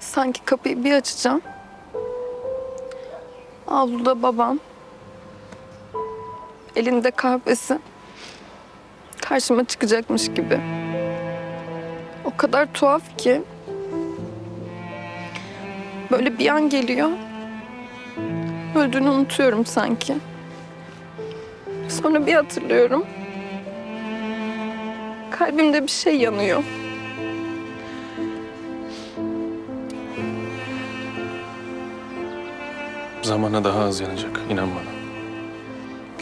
Sanki kapıyı bir açacağım. Avluda babam. Elinde kahvesi. Karşıma çıkacakmış gibi. O kadar tuhaf ki. Böyle bir an geliyor. Öldüğünü unutuyorum sanki. Sonra bir hatırlıyorum. Kalbimde bir şey yanıyor. Zamana daha az yanacak, inan bana.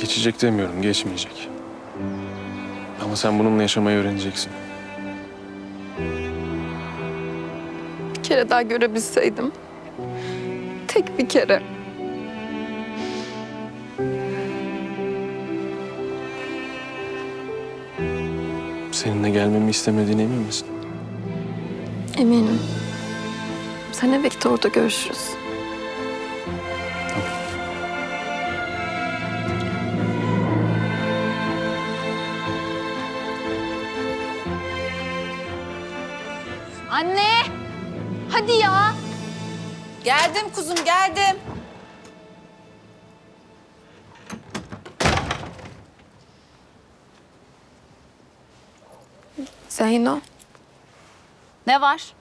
Geçecek demiyorum, geçmeyecek. Ama sen bununla yaşamayı öğreneceksin. Bir kere daha görebilseydim. Tek bir kere. Seninle gelmemi istemediğine emin misin? Eminim. Sen eve git orada görüşürüz. Anne! Hadi ya! Geldim kuzum geldim. Zeyno. Ne var?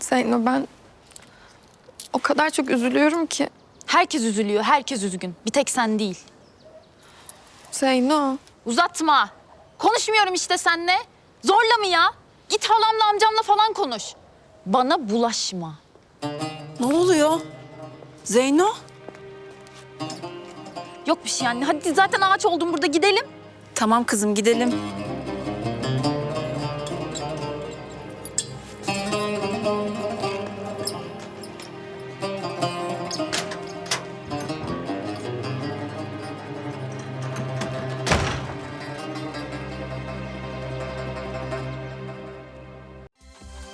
Zeyno ben o kadar çok üzülüyorum ki. Herkes üzülüyor, herkes üzgün. Bir tek sen değil. Zeyno. Uzatma. Konuşmuyorum işte seninle. Zorla mı ya? Git halamla amcamla falan konuş. Bana bulaşma. Ne oluyor? Zeyno? Yok bir şey anne. Hadi zaten ağaç oldum burada gidelim. Tamam kızım gidelim.